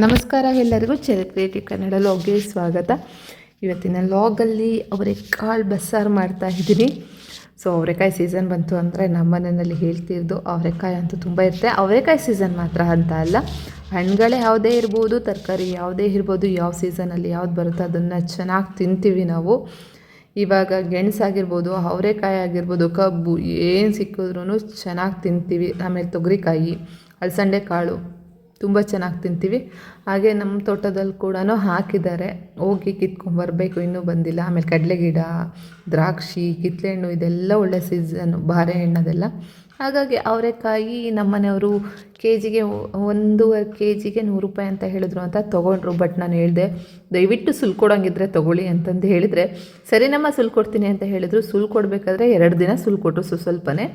ನಮಸ್ಕಾರ ಎಲ್ಲರಿಗೂ cherry creative Kannada ಲಾಗ್ಗೆ ಸ್ವಾಗತ. ಇವತ್ತಿನ ಲಾಗಲ್ಲಿ ಅವರೆಕಾಳು ಬಸ್ಸಾರು ಮಾಡ್ತಾ ಇದ್ದೀನಿ. ಸೊ ಅವರೆಕಾಯಿ ಸೀಸನ್ ಬಂತು ಅಂದರೆ ನಮ್ಮ ಮನೆಯಲ್ಲಿ ಹೇಳ್ತಿರ್ದು ಅವರೆಕಾಯಿ ಅಂತೂ ತುಂಬ ಇರುತ್ತೆ. ಅವರೆಕಾಯಿ ಸೀಸನ್ ಮಾತ್ರ ಅಂತ ಅಲ್ಲ ಹಣ್ಣುಗಳೇ ಯಾವುದೇ ಇರ್ಬೋದು, ತರಕಾರಿ ಯಾವುದೇ ಇರ್ಬೋದು, ಯಾವ ಸೀಸನಲ್ಲಿ ಯಾವ್ದು ಬರುತ್ತೋ ಅದನ್ನು ಚೆನ್ನಾಗಿ ತಿಂತೀವಿ ನಾವು. ಇವಾಗ ಗೆಣಸಾಗಿರ್ಬೋದು ಅವರೆಕಾಯಿ ಆಗಿರ್ಬೋದು, ಕಬ್ಬು ಏನು ಸಿಕ್ಕಿದ್ರೂ ಚೆನ್ನಾಗಿ ತಿಂತೀವಿ. ಆಮೇಲೆ ತೊಗರಿಕಾಯಿ ಅಲಸಂಡೆ ಕಾಳು ತುಂಬ ಚೆನ್ನಾಗಿ ತಿಂತೀವಿ. ಹಾಗೆ ನಮ್ಮ ತೋಟದಲ್ಲಿ ಕೂಡ ಹಾಕಿದ್ದಾರೆ. ಹೋಗಿ ಕಿತ್ಕೊಂಬರ್ಬೇಕು ಇನ್ನೂ ಬಂದಿಲ್ಲ. ಆಮೇಲೆ ಕಡಲೆ ಗಿಡ ದ್ರಾಕ್ಷಿ ಕಿತ್ಳೆಹಣ್ಣು ಇದೆಲ್ಲ ಒಳ್ಳೆ ಸೀಸನ್ನು ಅದೆಲ್ಲ ಹಾಗಾಗಿ ಅವರೆಕಾಯಿ ನಮ್ಮನೆಯವರು ಕೆ ಜಿಗೆ ಒಂದೂವರೆ ಕೆ ಜಿಗೆ ನೂರು ರೂಪಾಯಿ ಅಂತ ಹೇಳಿದ್ರು ಅಂತ ತೊಗೊಂಡ್ರು ಬಟ್ ನಾನು ಹೇಳಿದೆ, ದಯವಿಟ್ಟು ಸುಲ್ ಕೊಡೋಂಗಿದ್ರೆ ತೊಗೊಳ್ಳಿ ಅಂತಂದು ಹೇಳಿದರೆ ಸರಿನಮ್ಮ ಸುಲ್ ಕೊಡ್ತೀನಿ ಅಂತ ಹೇಳಿದರು. ಸುಲ್ ಕೊಡಬೇಕಾದ್ರೆ ಎರಡು ದಿನ ಸುಲ್ ಕೊಟ್ಟರು ಸು, ಸ್ವಲ್ಪನೇ.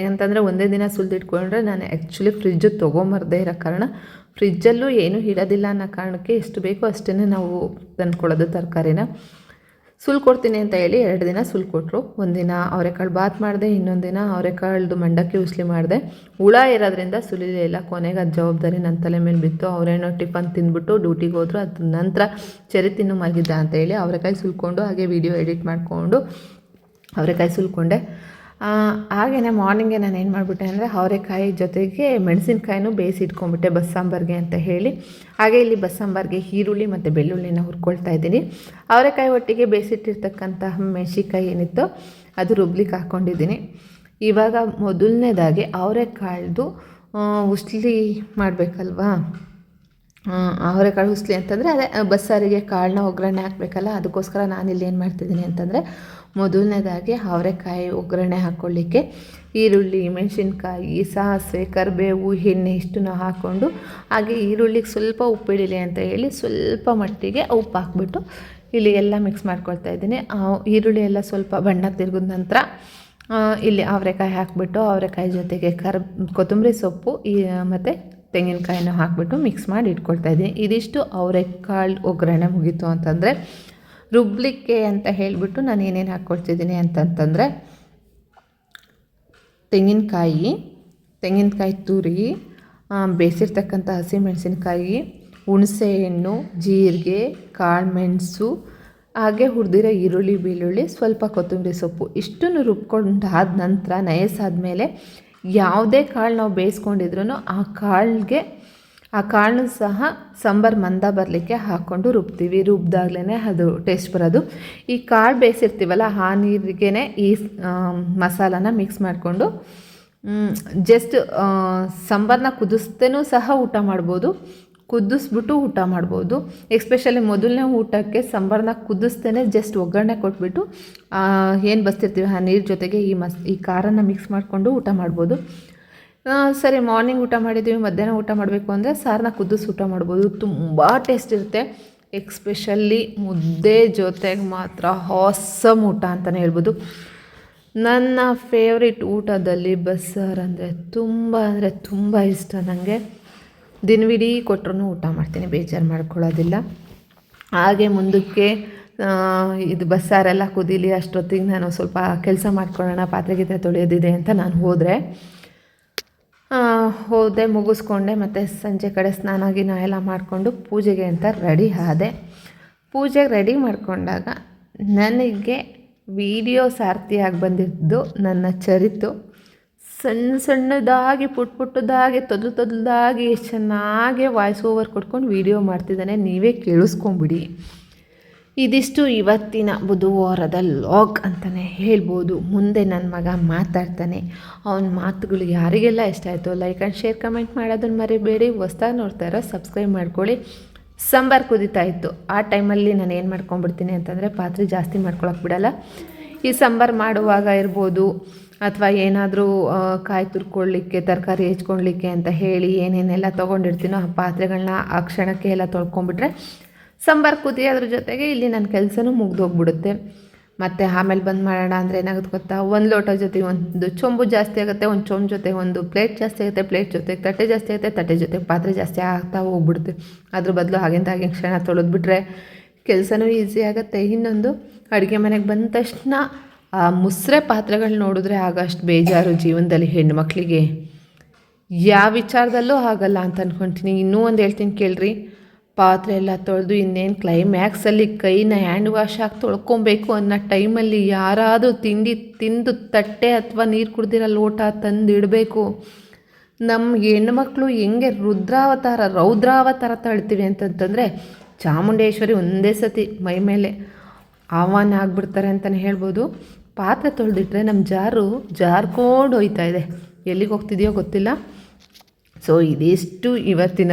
ಏನಂತಂದರೆ ಒಂದೇ ದಿನ ಸುಲ್ದಿಟ್ಕೊಂಡ್ರೆ ನಾನು ಆ್ಯಕ್ಚುಲಿ ಫ್ರಿಜ್ಜು ತೊಗೊಂಬರ್ದೇ ಇರೋ ಕಾರಣ ಫ್ರಿಜ್ಜಲ್ಲೂ ಏನೂ ಇಡೋದಿಲ್ಲ ಅನ್ನೋ ಕಾರಣಕ್ಕೆ ಎಷ್ಟು ಬೇಕೋ ಅಷ್ಟೇ ನಾವು ತಂದ್ಕೊಳ್ಳೋದು ತರಕಾರಿನ. ಸುಲ್ ಕೊಡ್ತೀನಿ ಅಂತ ಹೇಳಿ ಎರಡು ದಿನ ಸುಲ್ ಕೊಟ್ಟರು ಒಂದಿನ ಅವರೆಕಾಳು ಬಾತ್ ಮಾಡಿದೆ, ಇನ್ನೊಂದು ದಿನ ಅವರೆಕಾಳ್ದು ಮಂಡಕ್ಕಿ ಉಸ್ಲಿ ಮಾಡಿದೆ. ಹುಳ ಇರೋದ್ರಿಂದ ಸುಲಿಲಿಲ್ಲ ಕೊನೆಗೆ ಅದು ಜವಾಬ್ದಾರಿ ನನ್ನ ತಲೆ ಮೇಲೆ ಬಿತ್ತು. ಅವರೇನೋ ಟಿಫನ್ ತಿಂದ್ಬಿಟ್ಟು ಡ್ಯೂಟಿಗೆ ಹೋದ್ರು. ಅದ್ರ ನಂತರ ಚೆರಿ ತಿನ್ನು ಮಲಗಿದ್ದ ಅಂತ ಹೇಳಿ ಅವರೆಕಾಯಿ ಸುಲ್ಕೊಂಡು ಹಾಗೆ ವಿಡಿಯೋ ಎಡಿಟ್ ಮಾಡಿಕೊಂಡು ಅವರೆಕಾಯಿ ಸುಲ್ಕೊಂಡೆ. ಹಾಗೆಯೇ ಮಾರ್ನಿಂಗೇ ನಾನು ಏನು ಮಾಡಿಬಿಟ್ಟೆ ಅಂದರೆ ಅವರೆಕಾಯಿ ಜೊತೆಗೆ ಮೆಣಸಿನ್ಕಾಯಿನೂ ಬೇಯಿಸಿ ಇಟ್ಕೊಂಡ್ಬಿಟ್ಟೆ ಬಸ್ ಸಾಂಬಾರಿಗೆ ಅಂತ ಹೇಳಿ. ಹಾಗೆ ಇಲ್ಲಿ ಬಸ್ಸಾಂಬಾರ್ಗೆ ಈರುಳ್ಳಿ ಮತ್ತು ಬೆಳ್ಳುಳ್ಳಿನ ಹುರ್ಕೊಳ್ತಾ ಇದ್ದೀನಿ. ಅವರೆಕಾಯಿ ಒಟ್ಟಿಗೆ ಬೇಯಿಸಿಟ್ಟಿರ್ತಕ್ಕಂತಹ ಮೆಣಸಿನ್ಕಾಯಿ ಏನಿತ್ತು ಅದು ರುಬ್ಲಿಕ್ಕೆ ಹಾಕ್ಕೊಂಡಿದ್ದೀನಿ ಇವಾಗ ಮೊದಲನೇದಾಗಿ ಅವರೆಕಾಳ್ದು ಉಸ್ಲಿ ಮಾಡಬೇಕಲ್ವಾ? ಅವರೆಕಾಳು ಉಸ್ಲಿ ಅಂತಂದರೆ ಅದೇ ಬಸ್ಸಾರಿಗೆ ಕಾಳನ್ನ ಒಗ್ಗರಣೆ ಹಾಕಬೇಕಲ್ಲ, ಅದಕ್ಕೋಸ್ಕರ ನಾನಿಲ್ಲಿ ಏನು ಮಾಡ್ತಿದ್ದೀನಿ ಅಂತಂದರೆ ಮೊದಲನೇದಾಗಿ ಅವರೆಕಾಯಿ ಒಗ್ಗರಣೆ ಹಾಕ್ಕೊಳ್ಳಿಕ್ಕೆ ಈರುಳ್ಳಿ, ಮೆಣಸಿನ್ಕಾಯಿ, ಸಾಸಿವೆ, ಕರಿಬೇವು, ಎಣ್ಣೆ ಇಷ್ಟನ್ನು ಹಾಕ್ಕೊಂಡು ಹಾಗೆ ಈರುಳ್ಳಿಗೆ ಸ್ವಲ್ಪ ಉಪ್ಪಿಡಿಲಿ ಅಂತ ಹೇಳಿ ಸ್ವಲ್ಪ ಮಟ್ಟಿಗೆ ಉಪ್ಪು ಹಾಕ್ಬಿಟ್ಟು ಇಲ್ಲಿ ಎಲ್ಲ ಮಿಕ್ಸ್ ಮಾಡ್ಕೊಳ್ತಾ ಇದ್ದೀನಿ. ಈರುಳ್ಳಿ ಎಲ್ಲ ಸ್ವಲ್ಪ ಬಣ್ಣ ತಿರುಗಿದ ನಂತರ ಇಲ್ಲಿ ಅವರೆಕಾಯಿ ಹಾಕಿಬಿಟ್ಟು ಅವರೆಕಾಯಿ ಜೊತೆಗೆ ಕರ್, ಕೊತ್ತಂಬರಿ ಸೊಪ್ಪು, ಈ, ಮತ್ತು ತೆಂಗಿನಕಾಯಿನ ಹಾಕಿಬಿಟ್ಟು ಮಿಕ್ಸ್ ಮಾಡಿ ಇಟ್ಕೊಳ್ತಾ ಇದ್ದೀನಿ. ಇದಿಷ್ಟು ಅವರೆಕಾಳು ಒಗ್ಗರಣೆ ಮುಗೀತು ಅಂತಂದರೆ ರುಬ್ಲಿಕ್ಕೆ ಅಂತ ಹೇಳಿಬಿಟ್ಟು ನಾನು ಏನೇನು ಹಾಕ್ಕೊಳ್ತಿದ್ದೀನಿ ಅಂತಂತಂದರೆ ತೆಂಗಿನಕಾಯಿ ತೆಂಗಿನಕಾಯಿ ತುರಿ ಬೇಯಿಸಿರ್ತಕ್ಕಂಥ ಹಸಿಮೆಣಸಿನ್ಕಾಯಿ ಹುಣಸೆಹಣ್ಣು ಜೀರಿಗೆ, ಕಾಳು ಮೆಣಸು, ಹಾಗೆ ಹುರಿದಿರೋ ಈರುಳ್ಳಿ, ಬೆಳ್ಳುಳ್ಳಿ, ಸ್ವಲ್ಪ ಕೊತ್ತಂಬರಿ ಸೊಪ್ಪು ಇಷ್ಟನ್ನು ರುಬ್ಕೊಂಡಾದ ನಂತರ ನಯಸಾದ ಮೇಲೆ ಯಾವುದೇ ಕಾಳು ನಾವು ಬೇಯಿಸ್ಕೊಂಡಿದ್ರು ಆ ಕಾಳಿಗೆ ಆ ಕಾಳನ್ನು ಸಹ ಸಾಂಬಾರು ಮಂದ ಬರಲಿಕ್ಕೆ ಹಾಕ್ಕೊಂಡು ರುಬ್ತೀವಿ. ರುಬ್ದಾಗ್ಲೇ ಅದು ಟೇಸ್ಟ್ ಬರೋದು. ಈ ಕಾಳು ಬೇಯಿಸಿರ್ತೀವಲ್ಲ, ಆ ನೀರಿಗೆ ಈ ಮಸಾಲಾನ ಮಿಕ್ಸ್ ಮಾಡಿಕೊಂಡು ಜಸ್ಟ್ ಸಾಂಬಾರನ್ನ ಕುದಿಸ್ತೇನೂ ಸಹ ಊಟ ಮಾಡ್ಬೋದು. ಕುದಿಸ್ಬಿಟ್ಟು ಊಟ ಮಾಡ್ಬೋದು. ಎಕ್ಸ್ಪೆಷಲಿ ಮೊದಲನೇ ಊಟಕ್ಕೆ ಸಾಂಬಾರನ್ನ ಕುದಿಸ್ತೇನೆ ಜಸ್ಟ್ ಒಗ್ಗರಣೆ ಕೊಟ್ಬಿಟ್ಟು ಏನು ಬಸ್ತಿರ್ತೀವಿ, ಆ ನೀರು ಜೊತೆಗೆ ಈ ಮಸ್, ಈ ಖಾರನ ಮಿಕ್ಸ್ ಮಾಡಿಕೊಂಡು ಊಟ ಮಾಡ್ಬೋದು. ಸರಿ ಮಾರ್ನಿಂಗ್ ಊಟ ಮಾಡಿದ್ದೀವಿ ಮಧ್ಯಾಹ್ನ ಊಟ ಮಾಡಬೇಕು ಅಂದರೆ ಸಾರನ್ನ ಕುದಿಸಿ ಊಟ ಮಾಡ್ಬೋದು. ತುಂಬ ಟೇಸ್ಟ್ ಇರುತ್ತೆ. ಎಕ್ಸ್ಪೆಷಲಿ ಮುದ್ದೆ ಜೊತೆಗೆ ಮಾತ್ರ ಹಾಸಮ್ ಊಟ ಅಂತಲೇ ಹೇಳ್ಬೋದು. ನನ್ನ ಫೇವ್ರೆಟ್ ಊಟದಲ್ಲಿ ಬಸ್ಸಾರು ಅಂದರೆ ತುಂಬ ಅಂದರೆ ತುಂಬ ಇಷ್ಟ ನನಗೆ ದಿನವಿಡೀ ಕೊಟ್ಟರು ಊಟ ಮಾಡ್ತೀನಿ, ಬೇಜಾರು ಮಾಡ್ಕೊಳ್ಳೋದಿಲ್ಲ. ಹಾಗೆ ಮುಂದಕ್ಕೆ ಇದು ಬಸ್ಸಾರೆಲ್ಲ ಕುದೀಲಿ, ಅಷ್ಟೊತ್ತಿಗೆ ನಾನು ಸ್ವಲ್ಪ ಕೆಲಸ ಮಾಡ್ಕೊಳ್ಳೋಣ, ಪಾತ್ರೆ ಗೀತ್ರೆ ತೊಳೆಯೋದಿದೆ ಅಂತ ನಾನು ಹೋದರೆ. ಹೋದೆ, ಮುಗಿಸ್ಕೊಂಡೆ, ಮತ್ತು ಸಂಜೆ ಕಡೆ ಸ್ನಾನ ಗಿನ ಎಲ್ಲ ಮಾಡಿಕೊಂಡು ಪೂಜೆಗೆ ಅಂತ ರೆಡಿ ಆದೆ. ಪೂಜೆಗೆ ರೆಡಿ ಮಾಡಿಕೊಂಡಾಗ ನನಗೆ ವಿಡಿಯೋ ಸಾರ್ಥಿಯಾಗಿ ಬಂದಿದ್ದು ನನ್ನ ಚರಿತು. ಸಣ್ಣ ಸಣ್ಣದಾಗಿ, ಪುಟ್ ಪುಟ್ಟದಾಗಿ, ತೊದಲು ತೊದಲದಾಗಿ ಎಷ್ಟು ಚೆನ್ನಾಗಿ ವಾಯ್ಸ್ ಓವರ್ ಕೊಟ್ಕೊಂಡು ವೀಡಿಯೋ ಮಾಡ್ತಿದ್ದಾನೆ. ನೀವೇ ಕೇಳಿಸ್ಕೊಂಬಿಡಿ. ಇದಿಷ್ಟು ಇವತ್ತಿನ ಬುಧವಾರದ ಲಾಗ್ ಅಂತಲೇ ಹೇಳ್ಬೋದು. ಮುಂದೆ ನನ್ನ ಮಗ ಮಾತಾಡ್ತಾನೆ. ಅವನ ಮಾತುಗಳು ಯಾರಿಗೆಲ್ಲ ಇಷ್ಟ ಆಯಿತು ಲೈಕ್ ಆ್ಯಂಡ್ ಶೇರ್ ಕಮೆಂಟ್ ಮಾಡೋದನ್ನು ಮರಿಬೇಡಿ. ಹೊಸ್ದಾಗಿ ನೋಡ್ತಾ ಇರೋ ಸಬ್ಸ್ಕ್ರೈಬ್ ಮಾಡ್ಕೊಳ್ಳಿ. ಸಾಂಬಾರು ಕುದೀತಾ ಇತ್ತು. ಆ ಟೈಮಲ್ಲಿ ನಾನು ಏನು ಮಾಡ್ಕೊಂಬಿಡ್ತೀನಿ ಅಂತಂದರೆ ಪಾತ್ರೆ ಜಾಸ್ತಿ ಮಾಡ್ಕೊಳಕ್ಕೆ ಬಿಡಲ್ಲ. ಈ ಸಾಂಬಾರು ಮಾಡುವಾಗ ಇರ್ಬೋದು. ಅಥವಾ ಏನಾದರೂ ಕಾಯಿ ತುರ್ಕೊಳ್ಳಿಕ್ಕೆ ತರಕಾರಿ ಹೆಚ್ಕೊಳ್ಲಿಕ್ಕೆ ಅಂತ ಹೇಳಿ ಏನೇನೆಲ್ಲ ತೊಗೊಂಡಿರ್ತೀನೋ ಆ ಪಾತ್ರೆಗಳನ್ನ ಆ ಕ್ಷಣಕ್ಕೆ ಎಲ್ಲ ತೊಳ್ಕೊಂಬಿಟ್ರೆ ಸಾಂಬಾರು ಕುದಿ ಅದ್ರ ಜೊತೆಗೆ ಇಲ್ಲಿ ನನ್ನ ಕೆಲಸನೂ ಮುಗ್ದೋಗ್ಬಿಡುತ್ತೆ ಮತ್ತು ಆಮೇಲೆ ಬಂದು ಮಾಡೋಣ ಅಂದರೆ ಏನಾಗುತ್ತೆ ಗೊತ್ತಾ? ಒಂದು ಲೋಟ ಜೊತೆಗೆ ಒಂದು ಚೊಂಬು ಜಾಸ್ತಿ ಆಗುತ್ತೆ, ಒಂದು ಚೊಂಬು ಜೊತೆಗೆ ಒಂದು ಪ್ಲೇಟ್ ಜಾಸ್ತಿ ಆಗುತ್ತೆ, ಪ್ಲೇಟ್ ಜೊತೆಗೆ ತಟ್ಟೆ ಜಾಸ್ತಿ ಆಗುತ್ತೆ, ತಟ್ಟೆ ಜೊತೆಗೆ ಪಾತ್ರೆ ಜಾಸ್ತಿ ಆಗ್ತಾ ಹೋಗ್ಬಿಡುತ್ತೆ. ಅದ್ರ ಬದಲು ಹಾಗೆಂತ ಹಾಗೆ ಕ್ಷಣ ತೊಳೆದ್ಬಿಟ್ರೆ ಕೆಲಸನೂ ಈಸಿ ಆಗುತ್ತೆ. ಇನ್ನೊಂದು, ಅಡುಗೆ ಮನೆಗೆ ಬಂದ ತಕ್ಷಣ, ಆ, ಮುಸ್ರೆ ಪಾತ್ರೆಗಳು ನೋಡಿದ್ರೆ ಆಗಷ್ಟು ಬೇಜಾರು ಜೀವನದಲ್ಲಿ ಹೆಣ್ಮಕ್ಳಿಗೆ ಯಾವ ವಿಚಾರದಲ್ಲೂ ಆಗಲ್ಲ ಅಂತ ಅಂದ್ಕೊತೀನಿ ಇನ್ನೂ ಒಂದು ಹೇಳ್ತೀನಿ ಕೇಳ್ರಿ. ಪಾತ್ರೆ ಎಲ್ಲ ತೊಳೆದು ಇನ್ನೇನು ಕ್ಲೈಮ್ಯಾಕ್ಸಲ್ಲಿ ಕೈನ ಹ್ಯಾಂಡ್ ವಾಶ್ ಹಾಕಿ ತೊಳ್ಕೊಬೇಕು ಅನ್ನೋ ಟೈಮಲ್ಲಿ ಯಾರಾದರೂ ತಿಂಡಿ ತಿಂದು ತಟ್ಟೆ ಅಥವಾ ನೀರು ಕುಡ್ದಿರೋ ಲೋಟ ತಂದಿಡಬೇಕು ನಮ್ಮ ಹೆಣ್ಮಕ್ಳು ಹೆಂಗೆ ರುದ್ರಾವತಾರ, ರೌದ್ರಾವತಾರ ತಳ್ತೀವಿ ಅಂತಂತಂದರೆ ಚಾಮುಂಡೇಶ್ವರಿ ಒಂದೇ ಸತಿ ಮೈ ಮೇಲೆ ಆಹ್ವಾನ ಆಗಿಬಿಡ್ತಾರೆ ಅಂತಲೇ ಹೇಳ್ಬೋದು. ಪಾತ್ರೆ ತೊಳೆದಿಟ್ರೆ ನಮ್ಮ ಜಾರು ಜಾರ್ಕೊಂಡು ಹೋಯ್ತಾ ಇದೆ. ಎಲ್ಲಿಗೆ ಹೋಗ್ತಿದೆಯೋ ಗೊತ್ತಿಲ್ಲ. ಸೊ ಇದಿಷ್ಟು ಇವತ್ತಿನ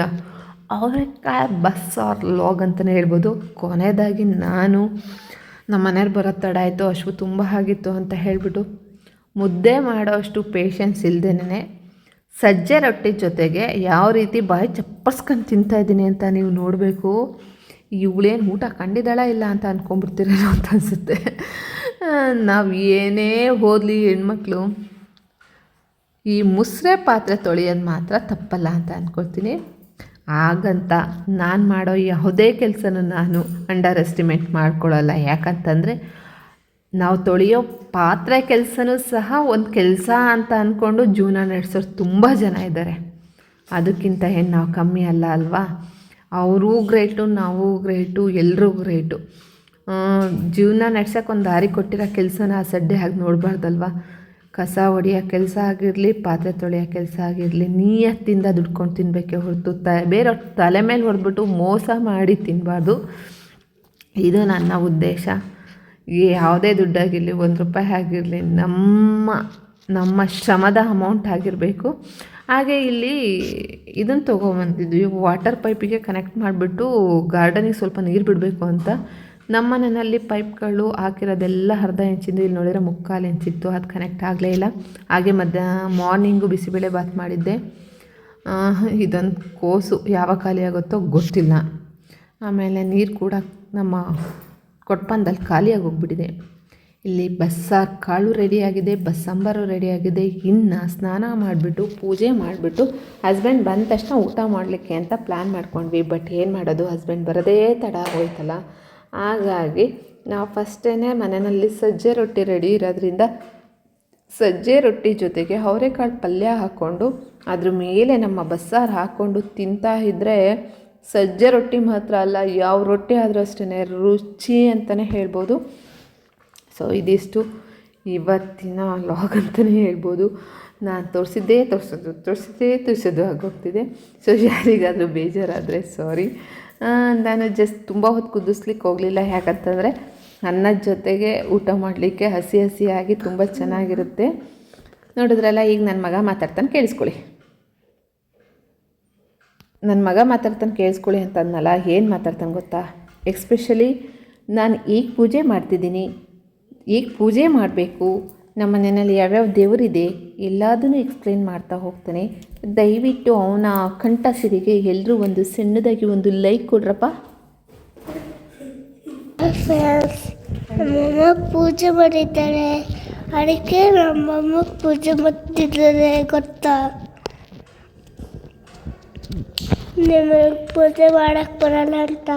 ಅವರೆಕಾಯಿ ಬಸ್ಸಾರ್ ಲಾಗ್ ಅಂತಲೇ ಹೇಳ್ಬೋದು. ಕೊನೆಯದಾಗಿ ನಾನು ನಮ್ಮ ಮನೆಯವ್ರು ಬರೋ ತಡ ಆಯಿತು, ಅಶ್ವು ತುಂಬ ಆಗಿತ್ತು ಅಂತ ಹೇಳಿಬಿಟ್ಟು ಮುದ್ದೆ ಮಾಡೋ ಅಷ್ಟು ಪೇಷನ್ಸ್ ಇಲ್ಲದೇನೆ ಸಜ್ಜೆ ರೊಟ್ಟಿ ಜೊತೆಗೆ ಯಾವ ರೀತಿ ಬಾಯಿ ಚಪ್ಪರ್ಸ್ಕೊಂಡು ತಿಂತಾಯಿದ್ದೀನಿ ಅಂತ ನೀವು ನೋಡಬೇಕು. ಇವಳೇನು ಊಟ ಕಂಡಿದ್ದಾಳ ಇಲ್ಲ ಅಂತ ಅಂದ್ಕೊಂಡ್ಬಿಡ್ತಿರೋ ಅಂತ ಅನಿಸುತ್ತೆ. ನಾವು ಏನೇ ಓದಲಿ ಹೆಣ್ಮಕ್ಳು, ಈ ಮುಸ್ರೆ ಪಾತ್ರೆ ತೊಳೆಯೋದು ಮಾತ್ರ ತಪ್ಪಲ್ಲ ಅಂತ ಅಂದ್ಕೊಳ್ತೀನಿ ಹಾಗಂತ ನಾನು ಮಾಡೋ ಯಾವುದೇ ಕೆಲಸನ ನಾನು ಅಂಡರ್ ಎಸ್ಟಿಮೇಟ್ ಮಾಡ್ಕೊಳ್ಳಲ್ಲ. ಯಾಕಂತಂದರೆ ನಾವು ತೊಳೆಯೋ ಪಾತ್ರೆ ಕೆಲಸನೂ ಸಹ ಒಂದು ಕೆಲಸ ಅಂತ ಅಂದ್ಕೊಂಡು ಜೀವನ ನಡೆಸೋರು ತುಂಬ ಜನ ಇದ್ದಾರೆ ಅದಕ್ಕಿಂತ ಏನು ನಾವು ಕಮ್ಮಿ ಅಲ್ಲ ಅಲ್ವಾ? ಅವರೂ ಗ್ರೇಟು, ನಾವು ಗ್ರೇಟು ಎಲ್ಲರೂ ಗ್ರೇಟು. ಜೀವನ ಒಂದು ದಾರಿ ಕೊಟ್ಟಿರೋ ಕೆಲಸನ ಸಡ್ಡೆ ಹಾಗೆ ನೋಡಬಾರ್ದಲ್ವ? ಕಸ ಹೊಡೆಯೋ ಕೆಲಸ ಆಗಿರಲಿ, ಪಾತ್ರೆ ತೊಳೆಯೋ ಕೆಲಸ ಆಗಿರಲಿ, ನಿಯತ್ತಿಂದ ದುಡ್ಕೊಂಡು ತಿನ್ನಬೇಕೆ ಹೊರತು ತ ಬೇರೆಯವ್ರ ತಲೆ ಮೇಲೆ ಹೊಡೆದ್ಬಿಟ್ಟು ಮೋಸ ಮಾಡಿ ತಿನ್ನಬಾರ್ದು ಇದು ನನ್ನ ಉದ್ದೇಶ. ಯಾವುದೇ ದುಡ್ಡಾಗಿರಲಿ, ಒಂದು ರೂಪಾಯಿ ಆಗಿರಲಿ, ನಮ್ಮ ನಮ್ಮ ಶ್ರಮದ ಅಮೌಂಟ್ ಆಗಿರಬೇಕು. ಹಾಗೆ ಇಲ್ಲಿ ಇದನ್ನು ತೊಗೊಂಬಂದಿದ್ವಿ ವಾಟರ್ ಪೈಪಿಗೆ ಕನೆಕ್ಟ್ ಮಾಡಿಬಿಟ್ಟು ಗಾರ್ಡನಿಗೆ ಸ್ವಲ್ಪ ನೀರು ಬಿಡಬೇಕು ಅಂತ. ನಮ್ಮ ಮನೆಯಲ್ಲಿ ಪೈಪ್ಗಳು ಹಾಕಿರೋದೆಲ್ಲ ಅರ್ಧ ಇಂಚಿಂದು ಇಲ್ಲಿ ನೋಡಿದರೆ ಮುಕ್ಕಾಲು ಇಂಚಿತ್ತು, ಅದು ಕನೆಕ್ಟ್ ಆಗಲೇ ಇಲ್ಲ. ಹಾಗೆ ಮಧ್ಯ ಮಾರ್ನಿಂಗು ಬಿಸಿಬೇಳೆ ಬಾತ್ ಮಾಡಿದ್ದೆ. ಇದೊಂದು ಕೋಸು ಯಾವ ಖಾಲಿ ಆಗುತ್ತೋ ಗೊತ್ತಿಲ್ಲ. ಆಮೇಲೆ ನೀರು ಕೂಡ ನಮ್ಮ ಕೊಟ್ಪಂದಲ್ಲಿ ಖಾಲಿಯಾಗಿ ಹೋಗ್ಬಿಟ್ಟಿದೆ. ಇಲ್ಲಿ ಬಸ್ಸಾರು ಕಾಳು ರೆಡಿಯಾಗಿದೆ ಬಸ್ಸಾಂಬಾರು ರೆಡಿಯಾಗಿದೆ ಇನ್ನು ಸ್ನಾನ ಮಾಡಿಬಿಟ್ಟು, ಪೂಜೆ ಮಾಡಿಬಿಟ್ಟು ಹಸ್ಬೆಂಡ್ ಬಂದ ತಕ್ಷಣ ಊಟ ಮಾಡಲಿಕ್ಕೆ ಅಂತ ಪ್ಲ್ಯಾನ್ ಮಾಡ್ಕೊಂಡ್ವಿ. ಬಟ್ ಏನು ಮಾಡೋದು? ಹಸ್ಬೆಂಡ್ ಬರೋದೇ ತಡ ಆಗೋಯ್ತಲ್ಲ ಹಾಗಾಗಿ ನಾವು ಫಸ್ಟೇ ಮನೆಯಲ್ಲಿ ಸಜ್ಜೆ ರೊಟ್ಟಿ ರೆಡಿ ಇರೋದ್ರಿಂದ ಸಜ್ಜೆ ರೊಟ್ಟಿ ಜೊತೆಗೆ ಅವರೆಕಾಳು ಪಲ್ಯ ಹಾಕ್ಕೊಂಡು ಅದ್ರ ಮೇಲೆ ನಮ್ಮ ಬಸ್ಸಾರು ಹಾಕ್ಕೊಂಡು ತಿಂತಾ ಇದ್ದರೆ ಸಜ್ಜೆ ರೊಟ್ಟಿ ಮಾತ್ರ ಅಲ್ಲ, ಯಾವ ರೊಟ್ಟಿ ಆದರೂ ಅಷ್ಟೇ ರುಚಿ ಅಂತಲೇ ಹೇಳ್ಬೋದು. ಸೊ ಇದಿಷ್ಟು ಇವತ್ತಿನ ಲಾಗ್ ಅಂತಲೇ ಹೇಳ್ಬೋದು. ನಾನು ತೋರಿಸಿದ್ದೇ ತೋರಿಸೋದು ತೋರಿಸಿದ್ದೇ ತೋರಿಸೋದು ಆಗೋಗ್ತಿದೆ. ಸೊ ಯಾರಿಗಾದರೂ ಬೇಜಾರಾದರೆ ಸಾರಿ ನಾನು ಜಸ್ಟ್ ತುಂಬ ಹೊತ್ತು ಕುದಿಸ್ಲಿಕ್ಕೆ ಹೋಗಲಿಲ್ಲ. ಯಾಕಂತಂದರೆ ಅನ್ನದ ಜೊತೆಗೆ ಊಟ ಮಾಡಲಿಕ್ಕೆ ಹಸಿ ಹಸಿಯಾಗಿ ತುಂಬ ಚೆನ್ನಾಗಿರುತ್ತೆ. ನೋಡಿದ್ರಲ್ಲ, ಈಗ ನನ್ನ ಮಗ ಮಾತಾಡ್ತಾನೆ ಕೇಳಿಸ್ಕೊಳ್ಳಿ. ನನ್ನ ಮಗ ಮಾತಾಡ್ತಾನೆ ಕೇಳಿಸ್ಕೊಳ್ಳಿ ಅಂತ ಅಂದನಲ್ಲ ಏನು ಮಾತಾಡ್ತಾನೆ ಗೊತ್ತಾ? ಎಕ್ಸ್ಪೆಷಲಿ ನಾನು ಈಗ ಪೂಜೆ ಮಾಡ್ತಿದ್ದೀನಿ. ಈಗ ಪೂಜೆ ಮಾಡಬೇಕು. ನಮ್ಮ ಮನೆಯಲ್ಲಿ ಯಾವ್ಯಾವ ದೇವರಿದೆ ಎಲ್ಲದನ್ನು ಎಕ್ಸ್ಪ್ಲೇನ್ ಮಾಡ್ತಾ ಹೋಗ್ತಾನೆ. ದಯವಿಟ್ಟು ಅವನ ಕಂಠ ಸಿರಿಗೆ. ಎಲ್ಲರೂ ಒಂದು ಸಣ್ಣದಾಗಿ ಒಂದು ಲೈಕ್ ಕೊಡ್ರಪ್ಪ. ನಮ್ಮಮ್ಮ ಪೂಜೆ ಮಾಡಿದ್ದಾರೆ. ಅದಕ್ಕೆ ನಮ್ಮಮ್ಮ ಪೂಜೆ ಮಾಡ್ತಿದ್ದಾರೆ ಗೊತ್ತಾ? ನಿಮಗೆ ಪೂಜೆ ಮಾಡಕ್ಕೆ ಬರಲ್ಲ ಅಂತ.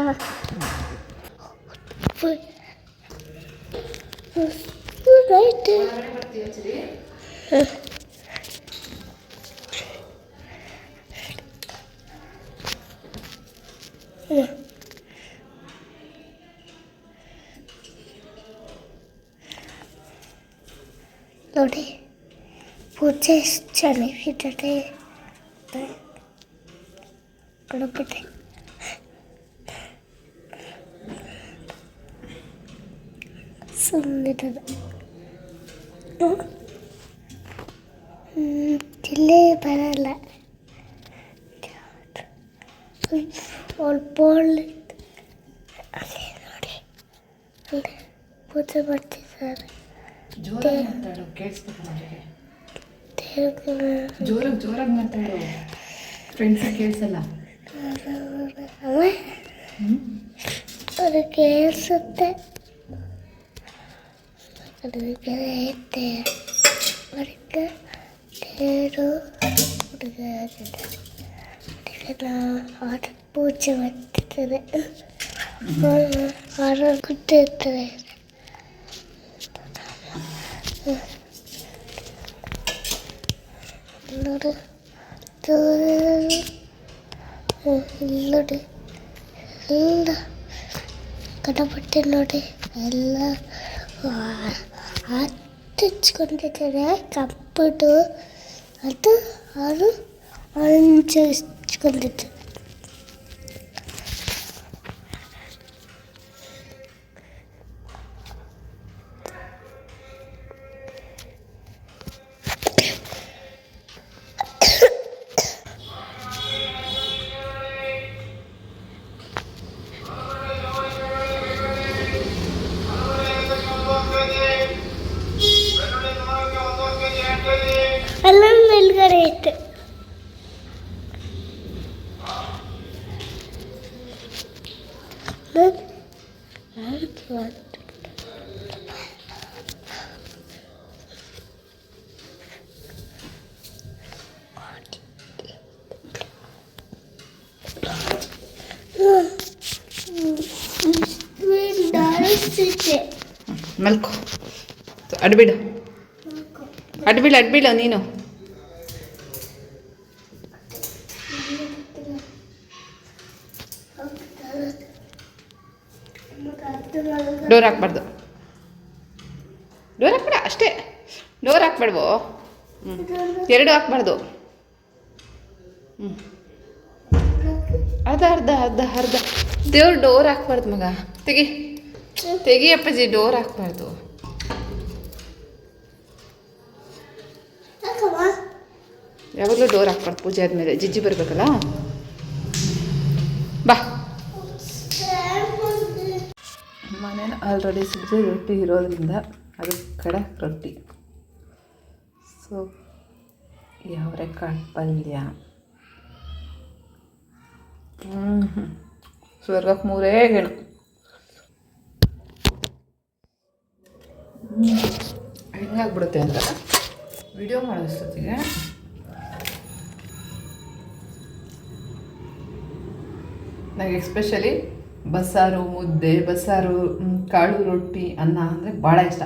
ರೈಟ್ ನೋಡಿ ಪೂಜೆ ಎಷ್ಟು ಚೆನ್ನಾಗಿದೆ ಗಣಪತಿ ಸುಮ್ಮನಿರೋದು ತಿಲ್ಲೇ ಬರಲ್ಲ. ಸ್ವಲ್ಪ ಅಲ್ಲಿ ನೋಡಿ. ಅಲ್ಲಿ ಪೂಜೆ ಮಾಡ್ತಿದ್ದಾರೆ. ಜೋರಾಗಿ ಜೋರಾಗಿ ಮಾತಾಡು. ಫ್ರೆಂಡ್ಸ್ ಕೇಳಿಸಲ್ಲ. ಅದು. ಕೇಳಿಸುತ್ತೆ. ಅದಕ್ಕೆ ಐತೆ. ಅದಕ್ಕೆ ದೇವರು ಹುಡುಗ ಆಟ ಆರ ಕೂತಿರ್ತಾರೆ ನೋಡು ನೋಡಿ ಎಲ್ಲ ಕಡಪಟ್ಟೆ ನೋಡಿ ಎಲ್ಲ ಹಚ್ಕೊಂಡಿದ್ದಾರೆ ಕಪ್ಪುದು ಅದು ಅವರು ಹಂಚಿಸ್ಕೊಂಡಿದ್ದಾರೆ ಅಲ್ಲೊಂದು ಮಲ್ಕೋ. ಅಡ್ಬಿಡು. ಅಡ್ಬಿಡು ಅಡ್ಬಿಡು ನೀನು. ಡೋರ್ ಹಾಕ್ಬಾರ್ದು. ಡೋರ್ ಹಾಕ್ಬೇಡ, ಅಷ್ಟೇ. ಡೋರ್ ಹಾಕ್ಬಾರ್ದು ಹ್ಞೂ ಎರಡು ಹಾಕ್ಬಾರ್ದು. ಹ್ಞೂ ಅರ್ಧ ಅರ್ಧ ಅರ್ಧ ಅರ್ಧ. ದೇವ್ರು ಡೋರ್ ಹಾಕ್ಬಾರ್ದು ಮಗ. ತೆಗಿ. ತೆಗಿ ಅಪ್ಪಾಜಿ ಡೋರ್ ಹಾಕ್ಬಾರ್ದು. ಯಾವಾಗಲೂ ಡೋರ್ ಹಾಕ್ಬಾರ್ದು ಪೂಜೆ ಆದಮೇಲೆ. ಜಿಜ್ಜಿ ಬರಬೇಕಲ್ಲ? ಬಾ. ಮನೇನ ಆಲ್ರೆಡಿ ಸಜ್ಜೆ ರೊಟ್ಟಿ ಇರೋದ್ರಿಂದ ಅದು ಕಡಕ್ ರೊಟ್ಟಿ. ಸೊ ಯಾವರೆಕಾಳು ಪಲ್ಯ. ಹ್ಞೂ ಸ್ವರ್ಗಕ್ಕೆ ಮೂರೇ ಗೆಣು ಹೆಂಗಾಗ್ಬಿಡುತ್ತೆ ಅಂತ ವಿಡಿಯೋ ಮಾಡೋಷ್ಟೊತ್ತಿಗೆ ನನಗೆ ಎಸ್ಪೆಷಲಿ ಬಸ್ಸಾರು, ಮುದ್ದೆ, ಬಸ್ಸಾರು ಕಾಳು ರೊಟ್ಟಿ, ಅನ್ನ ಅಂದರೆ ಭಾಳ ಇಷ್ಟ.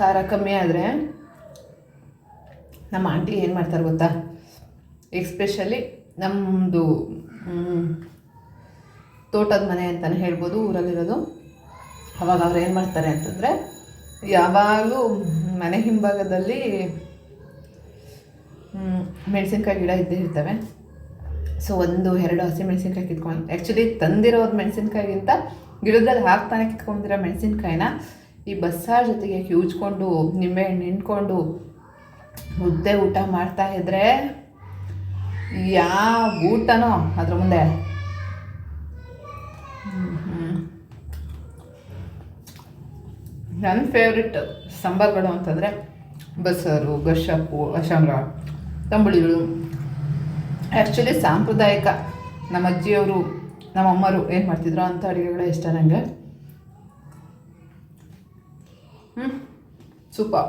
ಖಾರ ಕಮ್ಮಿ ಆದರೆ ನಮ್ಮ ಆಂಟಿ ಏನು ಮಾಡ್ತಾರೆ ಗೊತ್ತಾ? ಎಸ್ಪೆಷಲಿ ನಮ್ಮದು ತೋಟದ ಮನೆ ಅಂತಲೇ ಹೇಳ್ಬೋದು, ಊರಲ್ಲಿರೋದು. ಅವಾಗ ಅವ್ರು ಏನು ಮಾಡ್ತಾರೆ ಅಂತಂದರೆ, ಯಾವಾಗಲೂ ಮನೆ ಹಿಂಭಾಗದಲ್ಲಿ ಮೆಣಸಿನ್ಕಾಯಿ ಗಿಡ ಇದ್ದೇ ಇರ್ತವೆ. ಸೊ ಒಂದು, ಎರಡು ಹಸಿ ಮೆಣಸಿನ್ಕಾಯಿ ಕಿತ್ಕೊಂಡು ಆ್ಯಕ್ಚುಲಿ ತಂದಿರೋದು ಮೆಣಸಿನ್ಕಾಯಿಗಿಂತ ಗಿಡದಲ್ಲಿ ಹಾಕ್ತಾನೆ ಕಿತ್ಕೊಂಡಿರೋ ಮೆಣಸಿನ್ಕಾಯಿನ ಈ ಬಸ್ಸಾರ್ ಜೊತೆಗೆ ಕ್ಯೂಚ್ಕೊಂಡು ನಿಂಬೆಹಣ್ಣು ಹಿಂಡ್ಕೊಂಡು ಮುದ್ದೆ ಊಟ ಮಾಡ್ತಾ ಇದ್ರೆ ಯಾವ ಊಟನೋ ಅದ್ರ ಮುಂದೆ. ನನ್ನ ಫೇವ್ರೆಟ್ ಸಾಂಬಾರುಗಳು ಅಂತಂದರೆ ಬಸ್ಸಾರು ಗಶಪ್ಪು ಅಶಾಂಗ ತಂಬುಳಿಗಳು. ಆ್ಯಕ್ಚುಲಿ ಸಾಂಪ್ರದಾಯಿಕ ನಮ್ಮ ಅಜ್ಜಿಯವರು, ನಮ್ಮ ಅಮ್ಮರು ಏನು ಮಾಡ್ತಿದ್ರು ಅಂಥ ಅಡುಗೆಗಳೇ ಇಷ್ಟ ನನಗೆ ಹ್ಞೂ ಸೂಪರ್.